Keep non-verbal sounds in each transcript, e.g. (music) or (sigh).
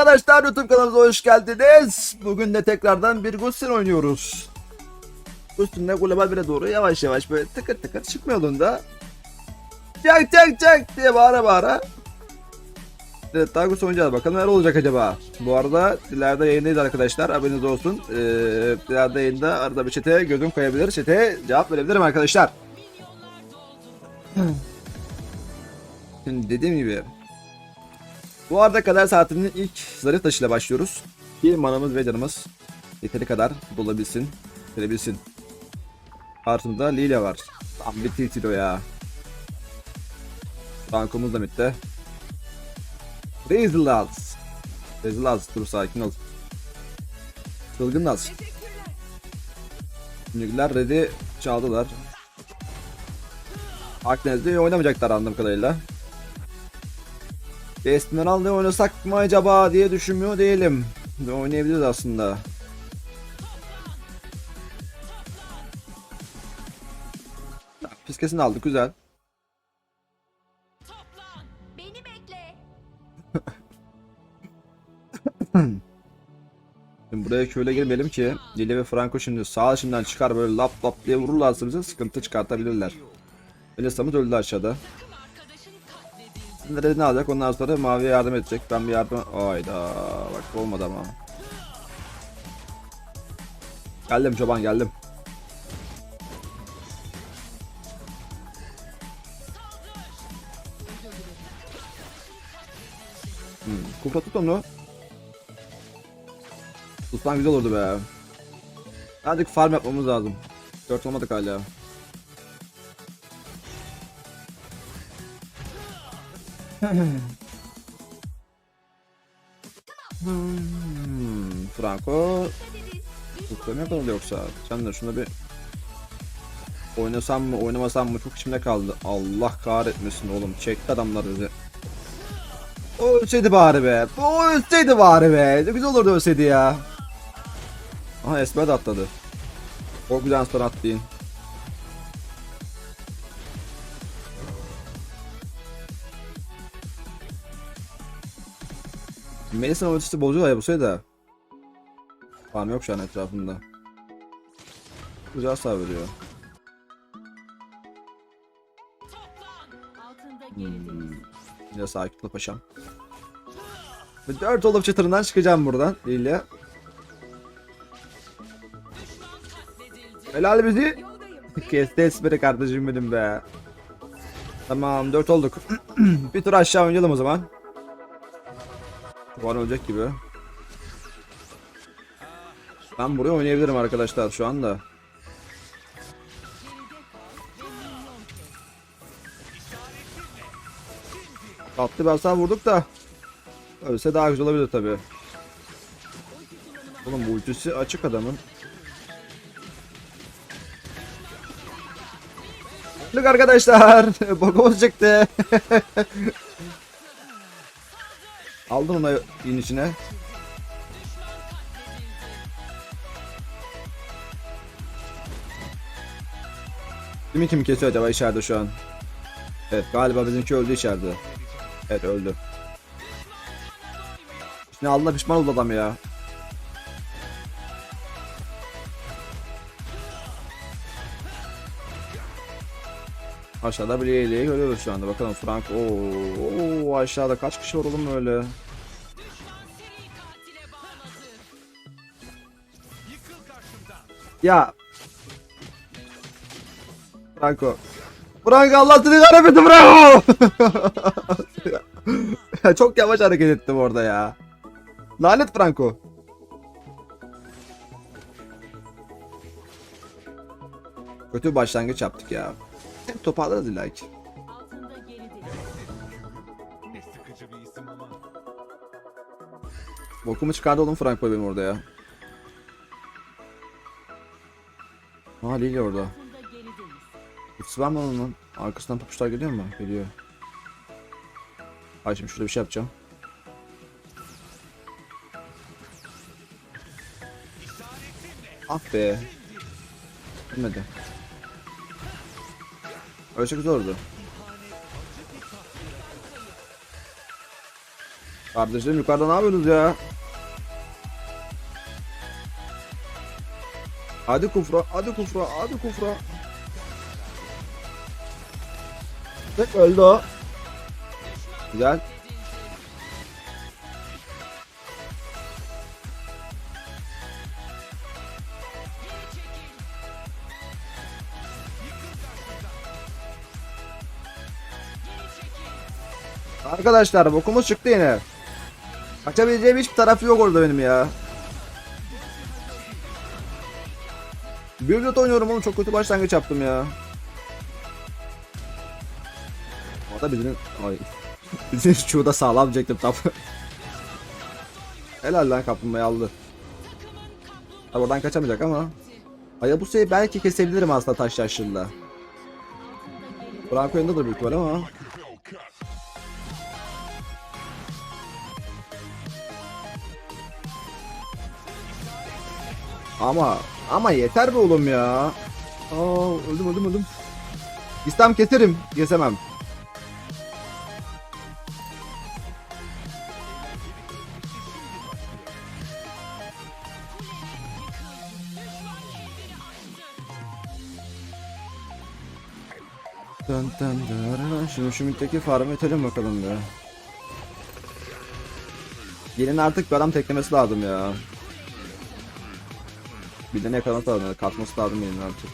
arkadaşlar YouTube kanalımıza hoş geldiniz. Bugün de tekrardan bir Gustin oynuyoruz. Gustin'de global 1'e doğru yavaş yavaş böyle tıkır tıkır çıkma yolunda. Çak çak çak diye bağıra bağıra. Evet daha Gustin oynayacağız bakalım neler olacak acaba. Bu arada ileride yayındayız arkadaşlar haberiniz olsun. Ee, ileride yayında arada bir çete gözüm kayabilir. Çete cevap verebilirim arkadaşlar. Şimdi dediğim gibi bu arada kader saatinin ilk zarif taşıyla başlıyoruz. Bir manamız ve canımız yeteri kadar dolabilsin, verebilsin. Artımda Lila var. Tam bir titilo ya. Bankomuz da mitte. Rezilaz. Rezilaz dur sakin ol. Çılgın Naz. Nügler ready çaldılar. Akdeniz'de oynamayacaklar anladığım kadarıyla. Esmeralda oynasak mı acaba diye düşünmüyor değilim. De oynayabiliriz aslında. Fiskesini aldık güzel. Toplan. Beni bekle. (laughs) Şimdi buraya şöyle girmeyelim ki Lili ve Franco şimdi sağ içinden çıkar böyle lap lap diye vururlarsa bize sıkıntı çıkartabilirler. Elisa'mız öldü aşağıda. Ne alacak ondan sonra maviye yardım edecek. Ben bir yardım... Ayda bak olmadı ama. Geldim çoban geldim. Kupra tut onu. Tutsan güzel olurdu be. Azıcık farm yapmamız lazım. Dört olmadık hala. Hmm, Franco Tuttuğum yakaladı yoksa? Sen de şuna bir Oynasam mı oynamasam mı? Çok içimde kaldı. Allah kahretmesin oğlum. Çekti adamlar bizi. O ölseydi bari be. O ölseydi bari be. Güzel olurdu ölseydi ya. Aha Esmer de atladı. O güzel sonra atlayın Melisa'nın ultisi bozuyor ya bu sayıda. Farm yok şu an etrafında. Güzel hasar veriyor. Hmm. Yine sakin ol paşam. 4 olup çıtırından çıkacağım buradan. Lille. Helal bizi. (laughs) Kesti espri kardeşim benim be. Tamam 4 olduk. (clears throat) bir tur aşağı oynayalım o zaman. Var olacak gibi. Ben buraya oynayabilirim arkadaşlar şu anda. Tatlı bir hasar vurduk da. Ölse daha güzel olabilir tabi. Oğlum bu ultisi açık adamın. Look arkadaşlar. (laughs) Bokumuz çıktı. (laughs) Aldın onu in içine. Kimi kim kesiyor acaba içeride şu an? Evet galiba bizimki öldü içeride. Evet öldü. Şimdi Allah pişman oldu adam ya. Aşağıda bir yeleği görüyoruz şu anda. Bakalım Frank. Oo, oo, aşağıda kaç kişi var oğlum öyle? Ya. Franco. Franco Allah seni kahretmesin Franco. (laughs) Çok yavaş hareket ettim orada ya. Lanet Franco. Kötü başlangıç yaptık ya. Hep toparlarız illa ki. Altında geridiniz. Ne sıkıcı bir isim ama. Bokumu çıkardı oğlum Franco benim orada ya. Ha Lili orada. Var mı onun lan? Arkasından topuşlar geliyor mu? Geliyor. Ay şimdi şurada bir şey yapacağım. Ah be. Bilmedi. Ölse güzel olurdu. Kardeşlerim yukarıda ne yapıyorsunuz ya? Hadi kufra, hadi kufra, hadi kufra. Tek öldü o. Güzel. Arkadaşlar bokumuz çıktı yine. Kaçabileceğim hiçbir tarafı yok orada benim ya. Bir oynuyorum oğlum çok kötü başlangıç yaptım ya. O da bizim... Ay. (laughs) Bizim şu da sağlam çektim tap. (laughs) Helal lan kaplumbağayı aldı. Tabi oradan kaçamayacak ama. Hayabusa'yı belki kesebilirim aslında taş yaşlığında. Franco yanındadır büyük ihtimal ama. Ama ama yeter be oğlum ya. Aa öldüm öldüm öldüm. İstem keserim. Kesemem. Dın dın dın. Şimdi şu mitteki farmı etelim bakalım ya. Gelin artık bir adam teklemesi lazım ya. Bir de ne lazım yani katması lazım gelin artık.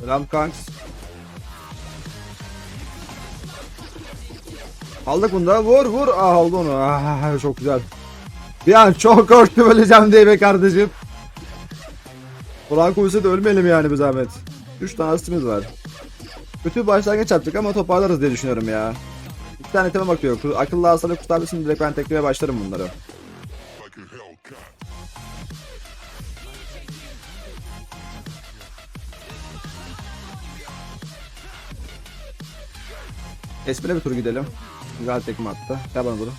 Selam kanks. Aldık bunu da vur vur. Ah aldı onu. Ah, çok güzel. Bir an çok korktum öleceğim diye be kardeşim. Franco ise de ölmeyelim yani bir zahmet. 3 tane asistimiz var. Kötü bir başlangıç yaptık ama toparlarız diye düşünüyorum ya. İki tane tema bakıyor. Akıllı hastalık kurtarmışsın direkt ben teklemeye başlarım bunları. Esmine bir tur gidelim. Güzel tekme attı. Gel bana saklayın.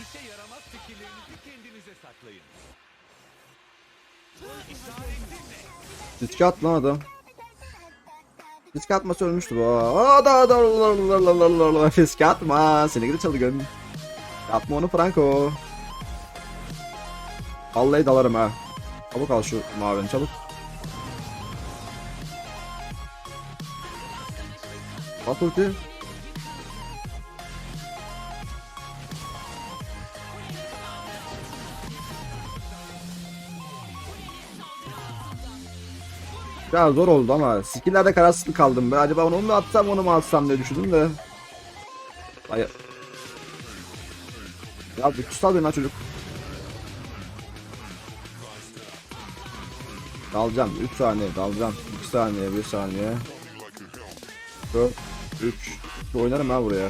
Riske at lan adam. Riske atması ölmüştü bu. Aa da da Riske atma. Seni gidi çalıgın. Yapma onu Franco. Vallahi dalarım ha. Çabuk al şu mavini çabuk. At ulti. Biraz zor oldu ama skill'lerde kararsız kaldım ben. Acaba onu mu atsam onu mu atsam diye düşündüm de. Hayır. Ya bir kutsal bir lan çocuk. Dalacağım 3 saniye dalacağım 2 saniye 1 saniye 4 3 oynarım ha buraya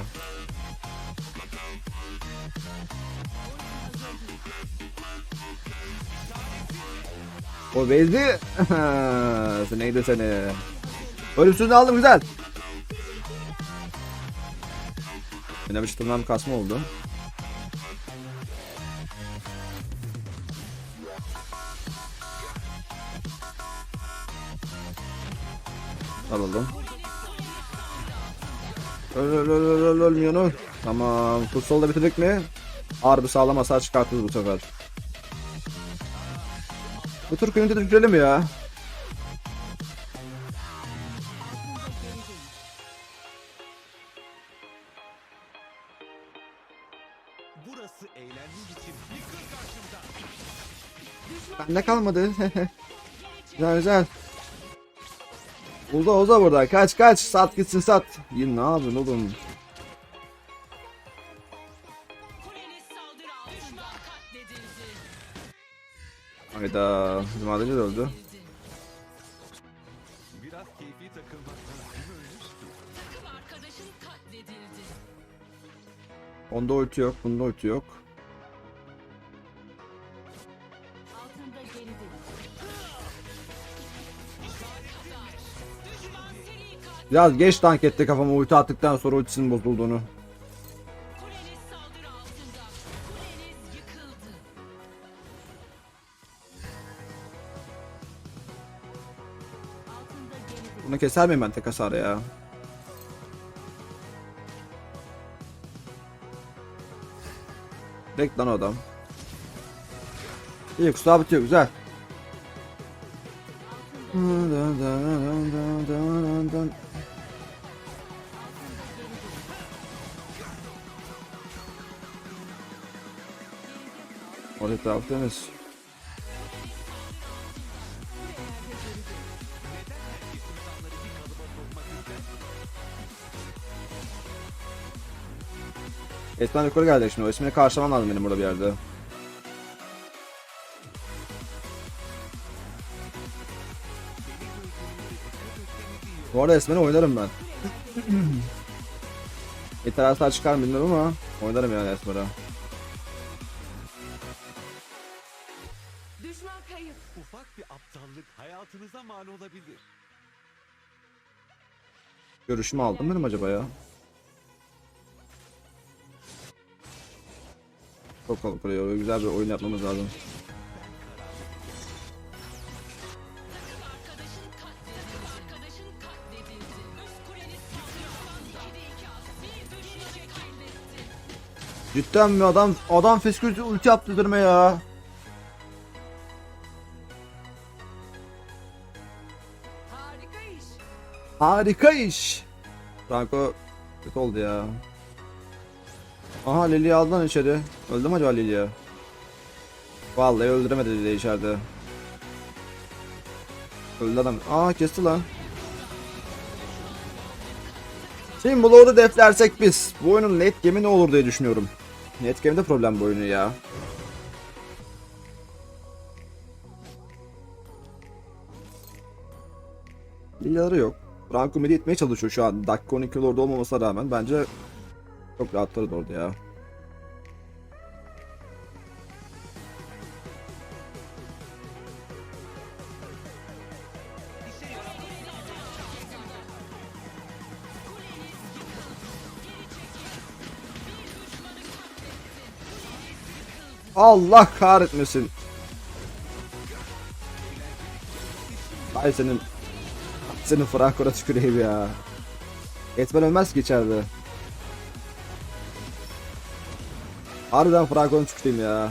O Sen neydi seni Ölümsüzünü aldım güzel Yine bir tırnağım kasma oldu Alalım. Öl öl öl öl öl ölmüyor öl. Tamam. Kutsal da bitirdik mi? Harbi sağlam hasar çıkartırız bu sefer. Bu tur kıyımda düşürelim ya. Burası eğlenmek için yıkıl karşımda. Bende kalmadı. (laughs) güzel güzel. Ulda Oza burada. Kaç kaç. Sat gitsin sat. Yine ne yapıyorsun oğlum? Hayda. Bizim adacı da öldü. Onda ulti yok. Bunda ulti yok. Biraz geç tank etti kafama ulti attıktan sonra ultisinin bozulduğunu. Bunu keser miyim ben tek hasar ya? Direkt lan adam. İyi kusura bitiyor güzel. Orta taraf temiz. Etmen yukarı geldi şimdi. O ismini karşılamam lazım benim burada bir yerde. Bu arada Esmen'i oynarım ben. (laughs) Yeter hasar çıkar mı bilmiyorum ama oynarım yani Esmer'a. Düşman kayıp. Ufak bir aptallık hayatınıza mal olabilir. Görüşümü aldım benim acaba ya? Çok buraya öyle güzel bir oyun yapmamız lazım. Arkadaşın katledildi. Arkadaşın katledildi. Üst kuleniz saldırı. 2'de 2 az. Bir düşmanı katletti. Cidden mi adam adam fiskültü ulti yaptı durma ya. Harika iş. Harika iş. Franco kötü oldu ya. Aha Lili'yi aldılar içeri. Öldü mü acaba Lilia? Vallahi öldüremedi Lilia içeride. Öldü adam. Aa kesti lan. Şimdi bu Lord'u deflersek biz. Bu oyunun net game'i ne olur diye düşünüyorum. Net game'de problem bu oyunu ya. Lilia'ları yok. Franco midi itmeye çalışıyor şu an. Dakika 12 Lord olmamasına rağmen bence çok rahatlarız orada ya. Allah kahretmesin. Ay senin senin Franco'na tüküreyim ya. Etmen ölmez ki içeride. Harbiden Franco'nu tüküreyim ya.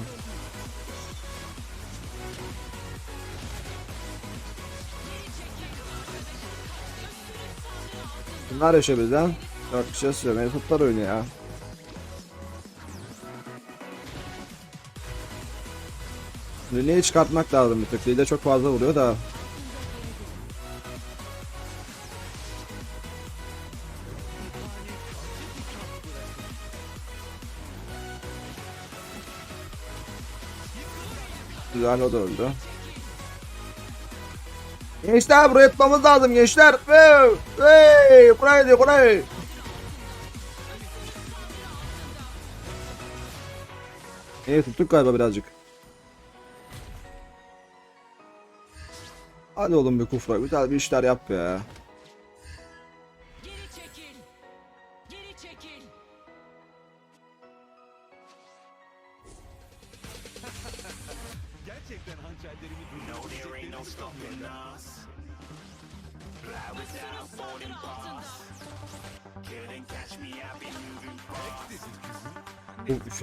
Bunlar yaşıyor bizden. 4 kişi yaşıyor. Tutlar oyunu ya. Lineyi çıkartmak lazım bir tık. Lille çok fazla vuruyor da. Güzel o da öldü. Gençler buraya tutmamız lazım gençler. Hey, hey, buraya diyor buraya. İyi tuttuk galiba birazcık. Hadi oğlum bir kufra. Güzel bir işler yap ya.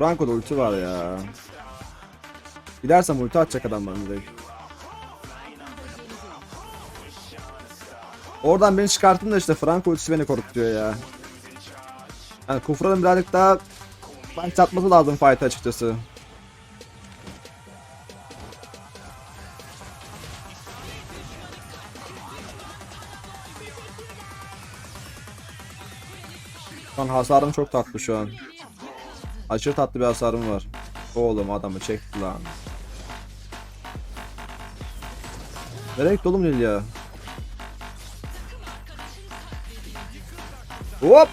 Franco'da ulti var ya. Gidersem ulti atacak adam bana direkt. Oradan beni çıkarttın da işte Franco ultisi beni korkutuyor ya. Yani Kufra'nın birazcık daha ben çatması lazım fight açıkçası. Şu an hasarım çok tatlı şu an. Aşırı tatlı bir hasarım var. Oğlum adamı çekti lan. Nereye gitti oğlum Lilya? Hop!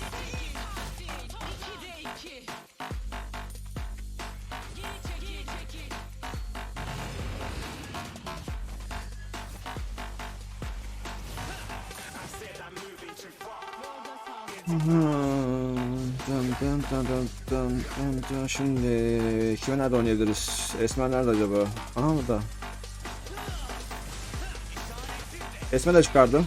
Dın. Şimdi kime nerede oynayabiliriz? Esmer nerede acaba? Aha burada. Esmer de çıkardım.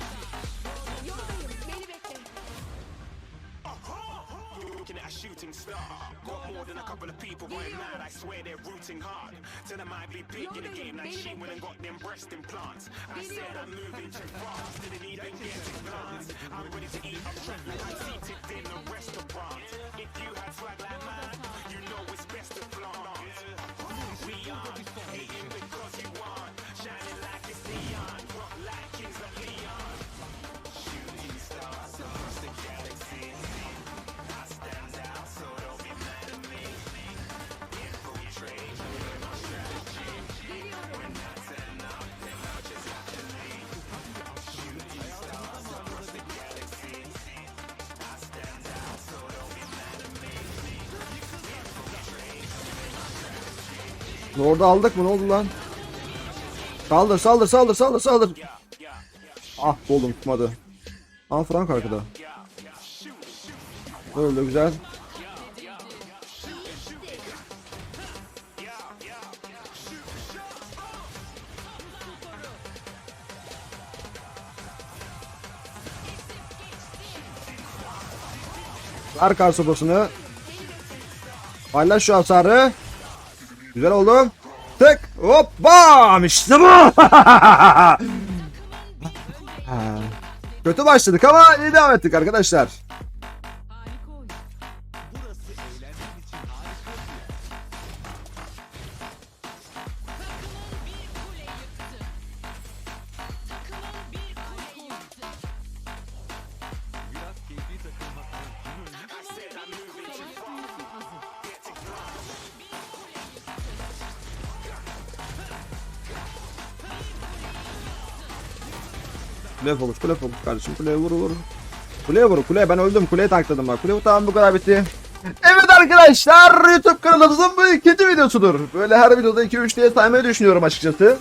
more than a couple of people going mad. I swear they're rooting hard. Tell them I'd be big in the game like she went and got them breast implants. I said I'm moving to France. didn't need get a plans. I'm ready to eat up traffic. I'm seated in a restaurant. If you had swag like mine, you know it's best to flaunt. Orada aldık mı ne oldu lan? Saldır saldır saldır saldır saldır. Ah oğlum tutmadı. Al Frank arkada. Öyle güzel. Ver kar sopasını. Paylaş şu hasarı. Güzel oldu. Tık. Hop. Bam. İşte bu. (laughs) Kötü başladık ama devam ettik arkadaşlar. Kule fokus, kule fokus kardeşim. Kuleye vur vur. Kuleye vur, kuleye ben öldüm. Kuleye takladım bak. Kule tamam bu kadar bitti. Evet arkadaşlar YouTube kanalımızın bu ikinci videosudur. Böyle her videoda 2-3 diye saymayı düşünüyorum açıkçası.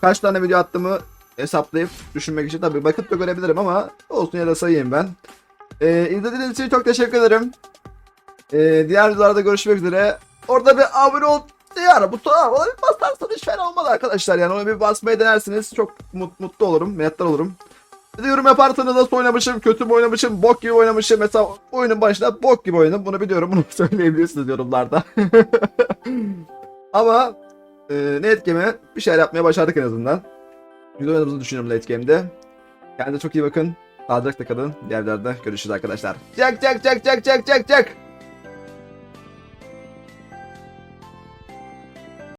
Kaç tane video attığımı hesaplayıp düşünmek için tabii bakıp da görebilirim ama olsun ya da sayayım ben. Ee, izlediğiniz için çok teşekkür ederim. Ee, diğer videolarda görüşmek üzere. Orada bir abone ol diğer butona basarsanız fena olmaz arkadaşlar. Yani onu bir basmayı denersiniz. Çok mut, mutlu olurum. Minnettar olurum. Yorum yaparsanız nasıl oynamışım, kötü mü oynamışım, bok gibi oynamışım. Mesela oyunun başında bok gibi oynadım. Bunu biliyorum. Bunu (laughs) söyleyebilirsiniz yorumlarda. (laughs) Ama e, Late Game'e bir şeyler yapmaya başardık en azından. Güzel oynadığımızı düşünüyorum Late Game'de. Kendinize çok iyi bakın. Sağlıcakla kalın. Diğer videolarda görüşürüz arkadaşlar. Çak çak çak çak çak çak çak.